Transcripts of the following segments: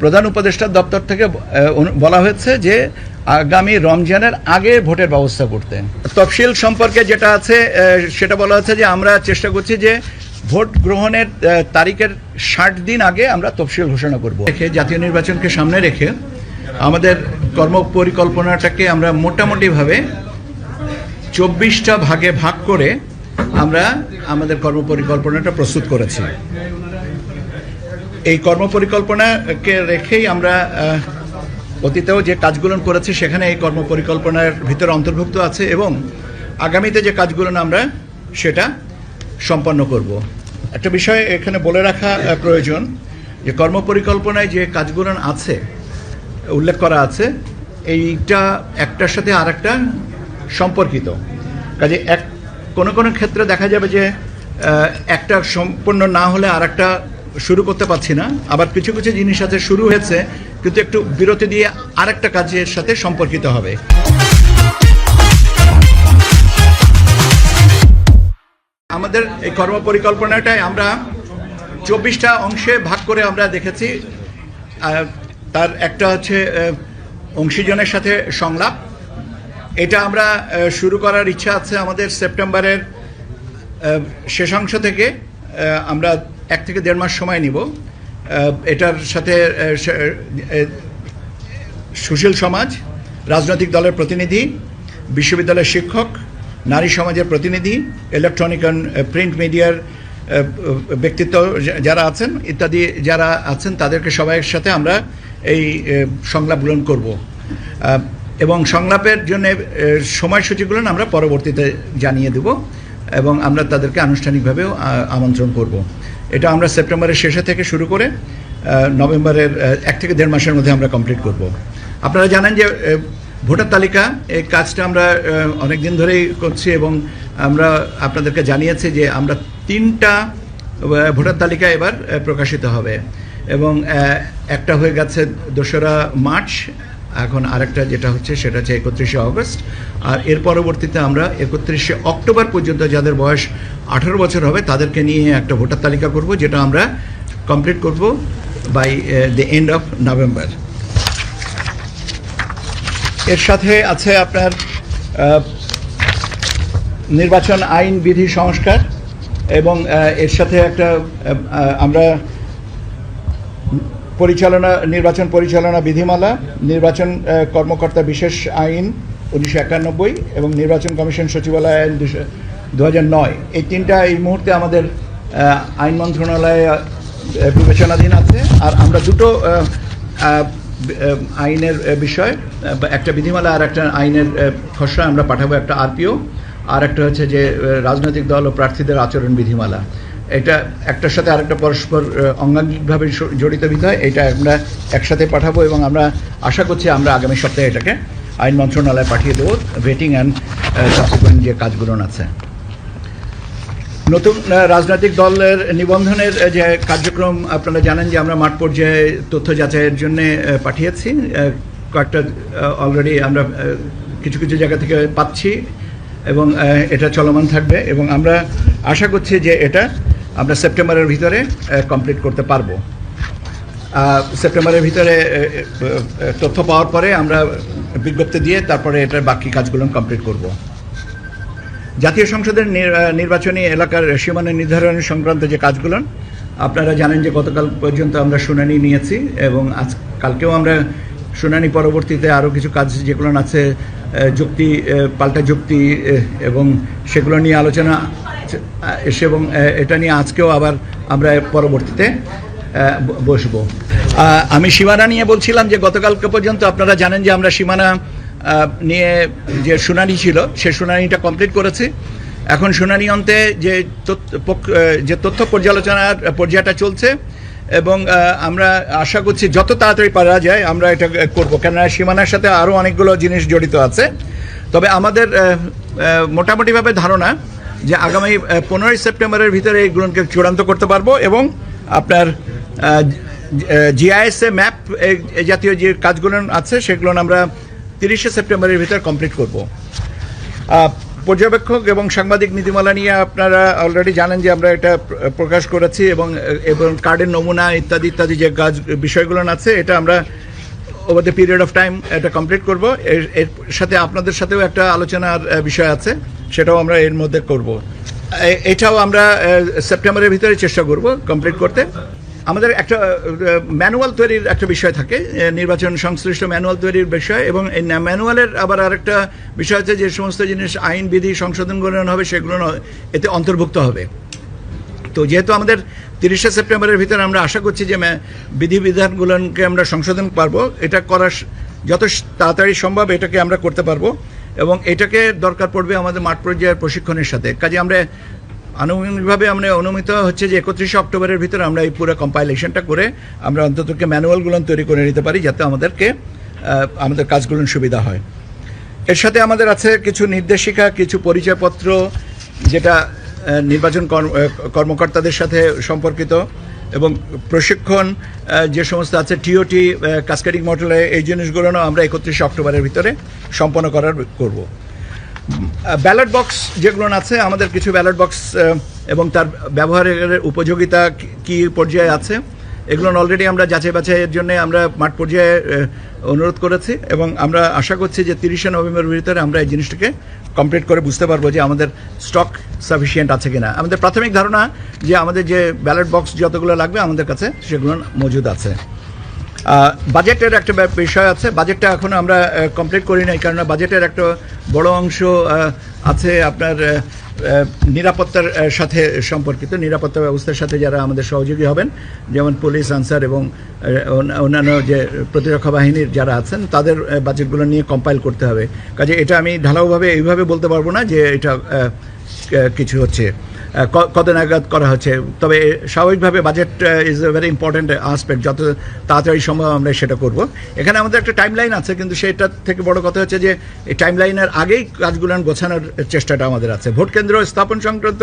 প্রধান উপদেষ্টার দপ্তর থেকে বলা হয়েছে যে আগামী রমজানের আগে ভোটের ব্যবস্থা করতে। তফসিল সম্পর্কে যেটা আছে সেটা বলা হচ্ছে যে আমরা চেষ্টা করছি যে ভোট গ্রহণের তারিখের ষাট দিন আগে আমরা তফসিল ঘোষণা করব। রেখে জাতীয় নির্বাচনকে সামনে রেখে আমাদের কর্ম পরিকল্পনাটাকে আমরা মোটামুটিভাবে চব্বিশটা ভাগে ভাগ করে আমরা আমাদের কর্মপরিকল্পনাটা প্রস্তুত করেছি। এই কর্মপরিকল্পনাকে রেখেই আমরা অতীতেও যে কাজগুলো করেছি সেখানে এই কর্মপরিকল্পনার ভিতরে অন্তর্ভুক্ত আছে এবং আগামীতে যে কাজগুলো আমরা সেটা সম্পন্ন করব। একটা বিষয় এখানে বলে রাখা প্রয়োজন যে কর্মপরিকল্পনায় যে কাজগুলো আছে, উল্লেখ করা আছে, এইটা একটার সাথে আরেকটা সম্পর্কিত। কাজে এক, কোনো কোনো ক্ষেত্রে দেখা যাবে যে একটা সম্পূর্ণ না হলে আরেকটা শুরু করতে পারছি না। আবার কিছু কিছু জিনিস আছে শুরু হয়েছে, কিন্তু একটু বিরতি দিয়ে আরেকটা কাজের সাথে সম্পর্কিত হবে। আমাদের এই কর্মপরিকল্পনাটায় আমরা চব্বিশটা অংশে ভাগ করে আমরা দেখেছি তার একটা হচ্ছে অংশীজনের সাথে সংলাপ। এটা আমরা শুরু করার ইচ্ছা আছে আমাদের সেপ্টেম্বরের শেষাংশ থেকে আমরা এক থেকে দেড় মাস সময় নিব। এটার সাথে সুশীল সমাজ, রাজনৈতিক দলের প্রতিনিধি, বিশ্ববিদ্যালয়ের শিক্ষক, নারী সমাজের প্রতিনিধি ইলেকট্রনিক অ্যান্ড প্রিন্ট মিডিয়ার ব্যক্তিত্ব যারা আছেন, ইত্যাদি যারা আছেন, তাদেরকে সবাইয়ের সাথে আমরা এই সংলাপ গ্রহণ করব। এবং সংলাপের জন্য সময়সূচিগুলো আমরা পরবর্তীতে জানিয়ে দেব এবং আমরা তাদেরকে আনুষ্ঠানিকভাবেও আমন্ত্রণ করব। এটা আমরা সেপ্টেম্বরের শেষে থেকে শুরু করে নভেম্বরের এক থেকে দেড় মাসের মধ্যে আমরা কমপ্লিট করব। আপনারা জানেন যে ভোটার তালিকা, এই কাজটা আমরা অনেক দিন ধরেই করছি এবং আমরা আপনাদেরকে জানিয়েছি যে আমরা তিনটা ভোটার তালিকা এবার প্রকাশিত হবে। এবং একটা হয়ে গেছে দোসরা মার্চ, এখন আরেকটা যেটা হচ্ছে সেটা হচ্ছে একত্রিশে অগস্ট। আর এর পরবর্তীতে আমরা একত্রিশে অক্টোবর পর্যন্ত যাদের বয়স আঠারো বছর হবে তাদেরকে নিয়ে একটা ভোটার তালিকা করব, যেটা আমরা কমপ্লিট করব by the end of November এর সাথে আছে আপনার নির্বাচন আইন বিধি সংস্কার এবং এর সাথে একটা আমরা পরিচালনা, নির্বাচন পরিচালনা বিধিমালা, নির্বাচন কর্মকর্তা বিশেষ আইন উনিশশো একানব্বই এবং নির্বাচন কমিশন সচিবালয় আইন দু হাজার নয়। এই তিনটা এই মুহূর্তে আমাদের আইন মন্ত্রণালয়ে বিবেচনাধীন আছে। আর আমরা দুটো আইনের বিষয় একটা বিধিমালা আর একটা আইনের খসড়া আমরা পাঠাবো, একটা আরপিও। আর একটা হচ্ছে যে রাজনৈতিক দল ও প্রার্থীদের আচরণ বিধিমালা। এটা একটার সাথে আরেকটা পরস্পর অঙ্গাঙ্গিকভাবে জড়িত বিষয় এটা আমরা একসাথে পাঠাবো এবং আমরা আশা করছি আমরা আগামী সপ্তাহে এটাকে আইন মন্ত্রণালয়ে পাঠিয়ে দেবো ভেটিং অ্যান্ড সাবসিকুয়েন্ট যে কাজগুলো আছে। নতুন রাজনৈতিক দলের নিবন্ধনের যে কার্যক্রম আপনারা জানেন যে আমরা মাঠ পর্যায়ে তথ্য যাচাইয়ের জন্য পাঠিয়েছি কয়েকটা অলরেডি আমরা কিছু কিছু জায়গা থেকে পাচ্ছি এবং এটা চলমান থাকবে এবং আমরা আশা করছি যে এটা আমরা সেপ্টেম্বরের ভিতরে কমপ্লিট করতে পারব। সেপ্টেম্বরের ভিতরে তথ্য পাওয়ার পরে আমরা বিজ্ঞপ্তি দিয়ে তারপরে এটার বাকি কাজগুলো কমপ্লিট করব। জাতীয় সংসদের নির্বাচনী এলাকার সীমানা নির্ধারণ সংক্রান্ত যে কাজগুলো, আপনারা জানেন যে গতকাল পর্যন্ত আমরা শুনানি নিয়েছি এবং আজ কালকেও আমরা শুনানি পরবর্তীতে আরও কিছু কাজ যেগুলো আছে যুক্তি পাল্টা যুক্তি এবং সেগুলো নিয়ে আলোচনা এসে এবং এটা নিয়ে আজকেও আবার আমরা পরবর্তীতে বসবো। আমি সীমানা নিয়ে বলছিলাম যে গতকালকে পর্যন্ত আপনারা জানেন যে আমরা সীমানা নিয়ে যে শুনানি ছিল, সে শুনানিটা কমপ্লিট করেছি। এখন শুনানি অন্তে যে যে তথ্য পর্যালোচনার পর্যায়টা চলছে এবং আমরা আশা করছি যত তাড়াতাড়ি পারা যায় আমরা এটা করব। কেননা সীমানার সাথে আরও অনেকগুলো জিনিস জড়িত আছে। তবে আমাদের মোটামুটিভাবে ধারণা যে আগামী পনেরোই সেপ্টেম্বরের ভিতরে এইগুলোকে চূড়ান্ত করতে পারব এবং আপনার জিআইএসএ ম্যাপ এই জাতীয় যে কাজগুলো আছে সেগুলো আমরা তিরিশে সেপ্টেম্বরের ভিতরে কমপ্লিট করব। পর্যবেক্ষক এবং সাংবাদিক নীতিমালা নিয়ে আপনারা অলরেডি জানেন যে আমরা এটা প্রকাশ করেছি এবং এবং কার্ডের নমুনা ইত্যাদি ইত্যাদি যে কাজ বিষয়গুলো আছে, এটা আমরা over the period of time এটা কমপ্লিট করব। এর সাথে আপনাদের সাথেও একটা আলোচনার বিষয় আছে, সেটাও আমরা এর মধ্যে করব। এটাও আমরা সেপ্টেম্বরের ভিতরে চেষ্টা করব কমপ্লিট করতে। আমাদের একটা ম্যানুয়াল তৈরির একটা বিষয় থাকে নির্বাচন সংশ্লিষ্ট ম্যানুয়াল তৈরির বিষয়, এবং এই ম্যানুয়ালের আবার আরেকটা বিষয় আছে যে সমস্ত জিনিস আইন, বিধি, সংশোধন করানো হবে, সেগুলো এতে অন্তর্ভুক্ত হবে। তো যেহেতু আমাদের তিরিশে সেপ্টেম্বরের ভিতরে আমরা আশা করছি যে বিধিবিধানগুলোকে আমরা সংশোধন পারব, এটা করার যত তাড়াতাড়ি সম্ভব, এটাকে আমরা করতে পারব, এবং এটাকে দরকার পড়বে আমাদের মাঠ পর্যায়ের প্রশিক্ষণের সাথে। কাজে আমরা আনুমানিকভাবে আমরা অনুমিত হচ্ছে যে একত্রিশে অক্টোবরের ভিতরে আমরা এই পুরো কম্পাইলেশনটা করে আমরা অন্ততকে ম্যানুয়ালগুলো তৈরি করে নিতে পারি যাতে আমাদেরকে আমাদের কাজগুলো সুবিধা হয়। এর সাথে আমাদের আছে কিছু নির্দেশিকা, কিছু পরিচয়পত্র যেটা নির্বাচন কর্ম- কর্মকর্তাদের সাথে সম্পর্কিত এবং প্রশিক্ষণ যে সমস্ত আছে টিওটি কাস্কেডিং মডেলে এই জিনিসগুলো আমরা একত্রিশে অক্টোবরের ভিতরে সম্পন্ন করার করব। ব্যালট বক্স যেগুলো আছে, আমাদের কিছু ব্যালট বক্স এবং তার ব্যবহারের উপযোগিতা কি- পর্যায়ে আছে, এগুলো অলরেডি আমরা যাচাই বাছাইয়ের জন্য আমরা মাঠ পর্যায়ে অনুরোধ করেছি, এবং আমরা আশা করছি যে তিরিশে নভেম্বরের ভিতরে আমরা এই জিনিসটাকে কমপ্লিট করে বুঝতে পারব যে আমাদের স্টক সাফিসিয়েন্ট আছে কিনা। আমাদের প্রাথমিক ধারণা যে আমাদের যে ব্যালট বক্স যতগুলো লাগবে আমাদের কাছে সেগুলো মজুদ আছে। বাজেটের একটা বিষয় আছে। বাজেটটা এখনও আমরা কমপ্লিট করি নাই কারণ বাজেটের একটা বড় অংশ আছে আপনার নিরাপত্তার সাথে সম্পর্কিত। নিরাপত্তা ব্যবস্থার সাথে যারা আমাদের সহযোগী হবেন, যেমন পুলিশ, আনসার এবং অন্যান্য যে প্রতিরক্ষা বাহিনীর যারা আছেন, তাদের বাজেটগুলো নিয়ে কম্পাইল করতে হবে। কাজে এটা আমি ঢালাওভাবে এইভাবে বলতে পারব না যে এটা কিছু হচ্ছে। কত নাগাদ করা হচ্ছে? তবে স্বাভাবিকভাবে budget is a very important aspect যত তাড়াতাড়ি সম্ভব আমরা সেটা করব। এখানে আমাদের একটা টাইম লাইন আছে, কিন্তু সেটা থেকে বড় কথা হচ্ছে যে, এই টাইম লাইনের আগেই কাজগুলো গোছানোর চেষ্টাটা আমাদের আছে। ভোট কেন্দ্র স্থাপন সংক্রান্ত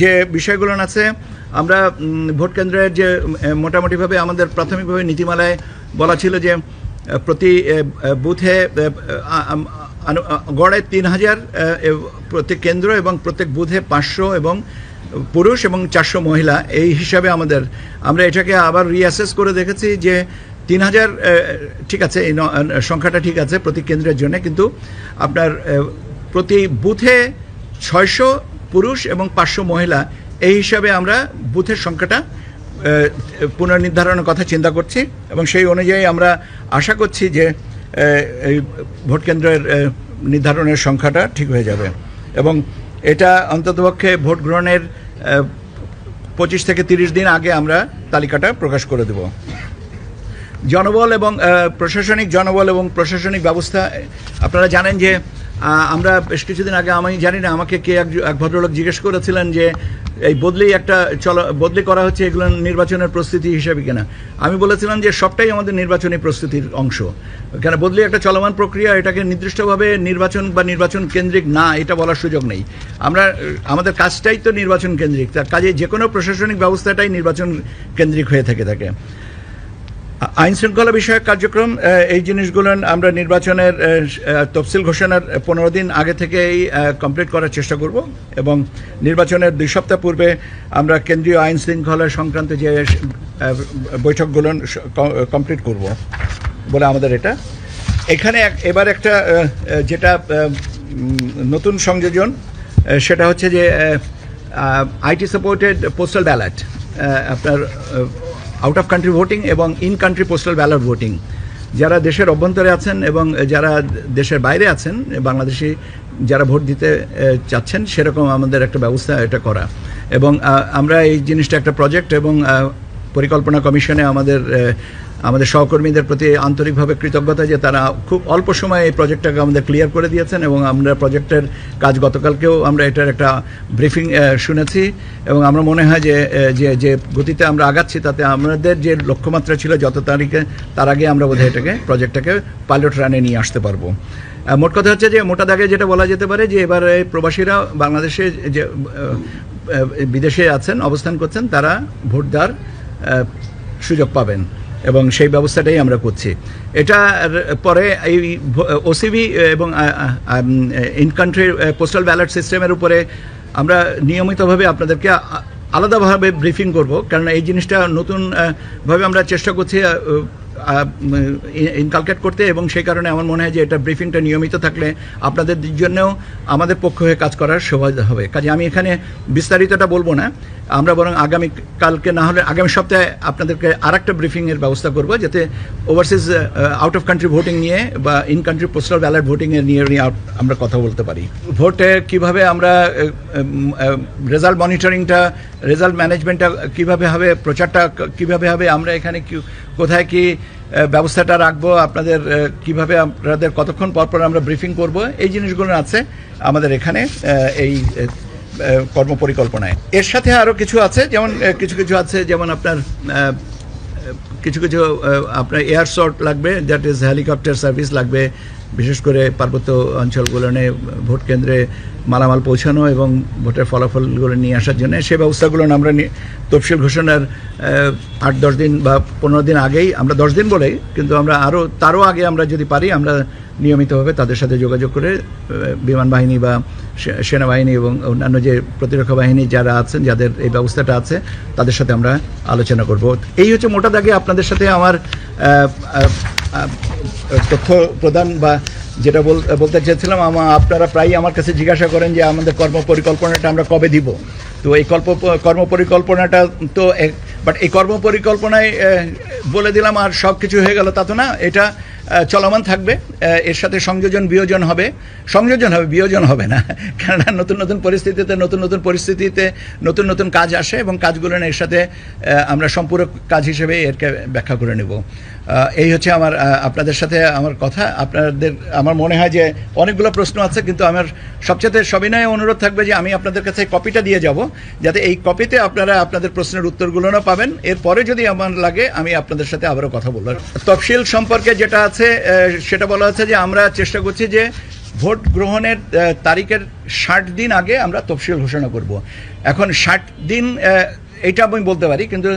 যে বিষয়গুলো আছে, আমরা ভোট কেন্দ্রের যে মোটামুটিভাবে আমাদের প্রাথমিকভাবে নীতিমালায় বলা ছিল যে প্রতি বুথে গড়ে তিন হাজার প্রত্যেক কেন্দ্র এবং প্রত্যেক বুথে পাঁচশো এবং পুরুষ এবং চারশো মহিলা। এই হিসাবে আমাদের, আমরা এটাকে আবার রিঅ্যাসেস করে দেখেছি যে তিন হাজার ঠিক আছে, এই সংখ্যাটা ঠিক আছে প্রতি কেন্দ্রের জন্য, কিন্তু আপনার প্রতি বুথে ছয়শো পুরুষ এবং পাঁচশো মহিলা। এই হিসাবে আমরা বুথের সংখ্যাটা পুনর্নির্ধারণের কথা চিন্তা করছি এবং সেই অনুযায়ী আমরা আশা করছি যে এই ভোটকেন্দ্রের নির্ধারণের সংখ্যাটা ঠিক হয়ে যাবে। এবং এটা অন্ততপক্ষে ভোট গ্রহণের পঁচিশ থেকে তিরিশ দিন আগে আমরা তালিকাটা প্রকাশ করে দেব। জনবল এবং প্রশাসনিক জনবল এবং প্রশাসনিক ব্যবস্থা, আপনারা জানেন যে আমরা বেশ কিছুদিন আগে, আমি জানি না, আমাকে কে এক ভদ্রলোক জিজ্ঞেস করেছিলেন যে, এই বদলি একটা চল, বদলি করা হচ্ছে এগুলো নির্বাচনের প্রস্তুতি হিসেবে কিনা। আমি বলেছিলাম যে, সবটাই আমাদের নির্বাচনী প্রস্তুতির অংশ। কেন বদলি একটা চলমান প্রক্রিয়া, এটাকে নির্দিষ্টভাবে নির্বাচন বা নির্বাচন কেন্দ্রিক না, এটা বলার সুযোগ নেই। আমরা, আমাদের কাজটাই তো নির্বাচন কেন্দ্রিক, তার কাজে যে কোনো প্রশাসনিক ব্যবস্থাটাই নির্বাচন কেন্দ্রিক হয়ে থেকে থাকে। আইন শৃঙ্খলা বিষয়ক কার্যক্রম এই জিনিসগুলো আমরা নির্বাচনের তফসিল ঘোষণার পনেরো দিন আগে থেকেই কমপ্লিট করার চেষ্টা করব এবং নির্বাচনের দুই সপ্তাহ পূর্বে আমরা কেন্দ্রীয় আইন শৃঙ্খলা সংক্রান্ত যে বৈঠকগুলো কমপ্লিট করব বলে আমাদের এটা। এখানে এবার একটা যেটা নতুন সংযোজন সেটা হচ্ছে যে আইটি সাপোর্টেড পোস্টাল ব্যালট আপনার আউট অফ কান্ট্রি ভোটিং এবং in country postal ballot voting যারা দেশের অভ্যন্তরে আছেন এবং যারা দেশের বাইরে আছেন, বাংলাদেশি যারা ভোট দিতে চাচ্ছেন, সেরকম আমাদের একটা ব্যবস্থা এটা করা। এবং আমরা এই জিনিসটা একটা প্রজেক্ট এবং পরিকল্পনা কমিশনে আমাদের আমাদের সহকর্মীদের প্রতি আন্তরিকভাবে কৃতজ্ঞতা যে তারা খুব অল্প সময়ে এই প্রজেক্টটাকে আমাদের ক্লিয়ার করে দিয়েছেন এবং আমরা প্রজেক্টের কাজ গতকালকেও আমরা এটার একটা ব্রিফিং শুনেছি এবং আমরা মনে হয় যে যে যে গতিতে আমরা আগাচ্ছি তাতে আমাদের যে লক্ষ্যমাত্রা ছিল যত তারিখে তার আগে আমরা বোধহয় এটাকে প্রজেক্টটাকে পাইলট রানে নিয়ে আসতে পারব। মোট কথা হচ্ছে যে মোটা দাগে যেটা বলা যেতে পারে যে এবারে প্রবাসীরা বাংলাদেশে যে বিদেশে আছেন অবস্থান করছেন তারা ভোট দেওয়ার আহ, সুযোগ পাবেন এবং সেই ব্যবস্থাটাই আমরা করছি। এটা পরে এই ওসিবি এবং ইন কান্ট্রি পোস্টাল ব্যালট সিস্টেমের উপরে আমরা নিয়মিতভাবে আপনাদেরকে আলাদাভাবে ব্রিফিং করব। কারণ এই জিনিসটা নতুনভাবে আমরা চেষ্টা করছি ইনকালকেট করতে এবং সেই কারণে আমার মনে হয় যে এটা ব্রিফিংটা নিয়মিত থাকলে আপনাদের জন্যও আমাদের পক্ষ হয়ে কাজ করার সুবিধা হবে। কাজে আমি এখানে বিস্তারিতটা বলব না। আমরা বরং আগামী কালকে না হলে আগামী সপ্তাহে আপনাদেরকে আর একটা ব্রিফিংয়ের ব্যবস্থা করব যাতে overseas out of country voting নিয়ে বা ইন কান্ট্রি পোস্টাল ব্যালট ভোটিংয়ের নিয়ে নিয়ে আমরা কথা বলতে পারি। ভোটে কীভাবে আমরা রেজাল্ট মনিটরিংটা রেজাল্ট ম্যানেজমেন্টটা কীভাবে হবে, প্রচারটা কীভাবে হবে, আমরা এখানে কোথায় কি ব্যবস্থাটা রাখব আপনাদের কীভাবে আপনাদের কতক্ষণ পর পর আমরা ব্রিফিং করব, এই জিনিসগুলো আছে আমাদের এখানে এই কর্মপরিকল্পনায়। এর সাথে আরও কিছু আছে, যেমন কিছু কিছু আছে, যেমন আপনার কিছু কিছু আপনার এয়ার শট লাগবে দ্যাট ইজ হেলিকপ্টার সার্ভিস লাগবে, বিশেষ করে পার্বত্য অঞ্চলগুলোনে ভোট কেন্দ্রে মালামাল পৌঁছানো এবং ভোটের ফলাফলগুলো নিয়ে আসার জন্য, সে ব্যবস্থাগুলো আমরা তফসিল ঘোষণার আট, দশ দিন বা পনেরো দিন আগেই, আমরা দশ দিন বলেই, কিন্তু আমরা আরও তারও আগে আমরা যদি পারি, আমরা নিয়মিতভাবে তাদের সাথে যোগাযোগ করে বিমান বাহিনী বা সেনাবাহিনী এবং অন্যান্য যে প্রতিরক্ষা বাহিনী যারা আছেন, যাদের এই ব্যবস্থাটা আছে, তাদের সাথে আমরা আলোচনা করব। এই হচ্ছে মোটা দাগে আপনাদের সাথে আমার তথ্য প্রদান বা যেটা বল- বলতে চেয়েছিলাম আপনারা প্রায়ই আমার কাছে জিজ্ঞাসা করেন যে আমাদের কর্ম পরিকল্পনাটা আমরা কবে দিব। তো এই কল্প, কর্মপরিকল্পনাটা তো বাট এই কর্মপরিকল্পনায় বলে দিলাম আর সব কিছু হয়ে গেল তা তো না। এটা চলমান থাকবে। এর সাথে সংযোজন, বিয়োজন হবে। সংযোজন হবে, বিয়োজন হবে না। কেননা নতুন নতুন পরিস্থিতিতে, নতুন নতুন পরিস্থিতিতে নতুন নতুন কাজ আসে এবং কাজগুলো এর সাথে আমরা সম্পূরক কাজ হিসেবে এরকে ব্যাখ্যা করে নেব। এই হচ্ছে আমার আপনাদের সাথে আমার কথা। আপনাদের, আমার মনে হয় যে অনেকগুলো প্রশ্ন আছে, কিন্তু আমার সবচেয়ে সবিনয় অনুরোধ থাকবে যে আমি আপনাদের কাছে কপিটা দিয়ে যাব, যাতে এই কপিতে আপনারা আপনাদের প্রশ্নের উত্তরগুলো না পাবেন। এরপরে যদি আমার লাগে, আমি আপনাদের সাথে আবারও কথা বলব তফসিল সম্পর্কে যেটা আছে সেটা বলা হচ্ছে যে আমরা চেষ্টা করছি যে ভোট গ্রহণের তারিখের ষাট দিন আগে আমরা তফসিল ঘোষণা করব। এখন ষাট দিন এটা আমি বলতে পারি কিন্তু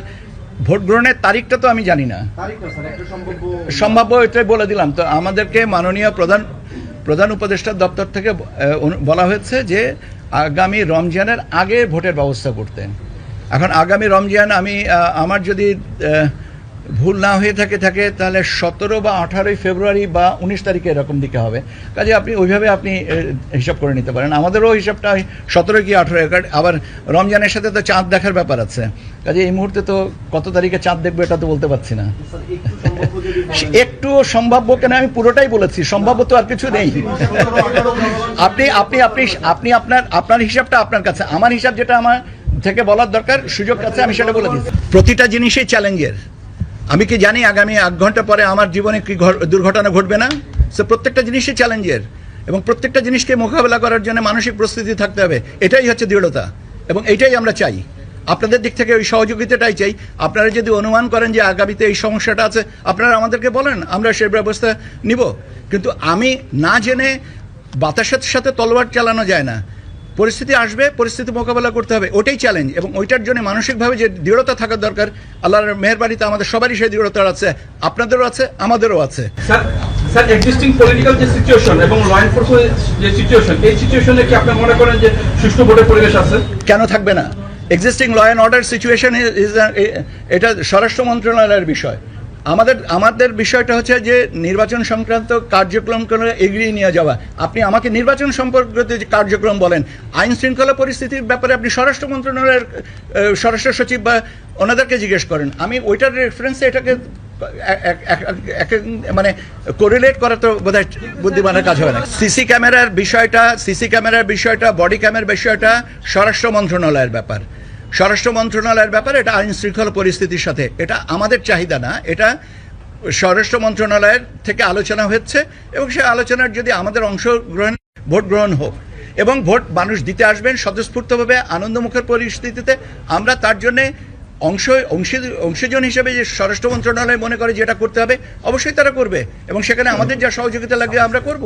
ভোট গ্রহণের তারিখটা তো আমি জানি না। সম্ভাব্য এটাই বলে দিলাম। তো আমাদেরকে মাননীয় প্রধান প্রধান উপদেষ্টার দপ্তর থেকে বলা হয়েছে যে আগামী রমজানের আগে ভোটের ব্যবস্থা করতে এখন আগামী রমজান আমি আমার যদি ভুল না হয়ে থাকে থাকে তাহলে সতেরো বা আঠারোই ফেব্রুয়ারি বা উনিশ তারিখে এরকম দিকে হবে। কাজে আপনি ওইভাবে আপনি হিসাব করে নিতে পারেন। আমাদেরও হিসাবটা ওই সতেরো কি আঠারো আবার রমজানের সাথে তো চাঁদ দেখার ব্যাপার আছে। কাজে এই মুহূর্তে তো কত তারিখে চাঁদ দেখব এটা তো বলতে পারছি না। একটু সম্ভাব্য কেন আমি পুরোটাই বলেছি সম্ভাব্য তো আর কিছু নেই। আপনি আপনি আপনি আপনি আপনার আপনার হিসাবটা আপনার কাছে। আমার হিসাব যেটা আমার থেকে বলার দরকার সুযোগ আছে আমি সেটা বলে দিচ্ছি। প্রতিটা জিনিসই চ্যালেঞ্জের আমি কি জানি আগামী এক ঘণ্টা পরে আমার জীবনে কি দুর্ঘটনা ঘটবে না? সে প্রত্যেকটা জিনিসই চ্যালেঞ্জের এবং প্রত্যেকটা জিনিসকে মোকাবেলা করার জন্য মানসিক প্রস্তুতি থাকতে হবে। এটাই হচ্ছে দৃঢ়তা। এবং এইটাই আমরা চাই। আপনাদের দিক থেকে ওই সহযোগিতাটাই চাই। আপনারা যদি অনুমান করেন যে আগামীতে এই সমস্যাটা আছে, আপনারা আমাদেরকে বলেন, আমরা সে ব্যবস্থা নিব। কিন্তু আমি না জেনে বাতাসের সাথে তলোয়ার চালানো যায় না। পরিস্থিতি আসবে পরিস্থিতি মোকাবেলা করতে হবে ওটাই চ্যালেঞ্জ এবং ওইটার জন্য মানসিকভাবে যে দৃঢ়তা থাকার দরকার আল্লাহর মেহরবাড়িতে আমাদের সবারই সেই দৃঢ়তা আছে আপনাদেরও আছে আমাদেরও আছে। স্যার স্যার এক্সিস্টিং পলিটিক্যাল যে সিচুয়েশন এবং ল এনফোর্সমেন্ট যে সিচুয়েশন এই সিচুয়েশনে কি আপনি মনে করেন যে সুষ্ঠু ভোটের পরিবেশ আছে? কেন থাকবে না? Existing law and order situation is এটা স্বরাষ্ট্র মন্ত্রণালয়ের বিষয়। আমাদের আমাদের বিষয়টা হচ্ছে যে নির্বাচন সংক্রান্ত কার্যক্রম করে এগিয়ে নিয়ে যাওয়া। আপনি আমাকে নির্বাচন সম্পর্কিত যে কার্যক্রম বলেন, আইন শৃঙ্খলা পরিস্থিতির ব্যাপারে আপনি স্বরাষ্ট্র মন্ত্রণালয়ের স্বরাষ্ট্র সচিব বা ওনাদেরকে জিজ্ঞেস করেন। আমি ওইটার রেফারেন্সে এটাকে মানে কোরিলেট করা তো বোধহয় বুদ্ধিমানের কাজ হবে না। সিসি ক্যামেরার বিষয়টা, সিসি ক্যামেরার বিষয়টা, বডি ক্যামেরার বিষয়টা স্বরাষ্ট্র মন্ত্রণালয়ের ব্যাপার। স্বরাষ্ট্র মন্ত্রণালয়ের ব্যাপার এটা আইন শৃঙ্খলা পরিস্থিতির সাথে। এটা আমাদের চাহিদা না, এটা স্বরাষ্ট্র মন্ত্রণালয়ের থেকে আলোচনা হচ্ছে এবং সেই আলোচনার যদি আমাদের অংশগ্রহণ, ভোট গ্রহণ হোক এবং ভোট মানুষ দিতে আসবেন স্বতঃস্ফূর্তভাবে আনন্দমুখের পরিস্থিতিতে, আমরা তার জন্যে অংশ, অংশী, অংশীজন হিসেবে যে স্বরাষ্ট্র মন্ত্রণালয় মনে করে যেটা করতে হবে, অবশ্যই তারা করবে এবং সেখানে আমাদের যা সহযোগিতা লাগবে আমরা করব।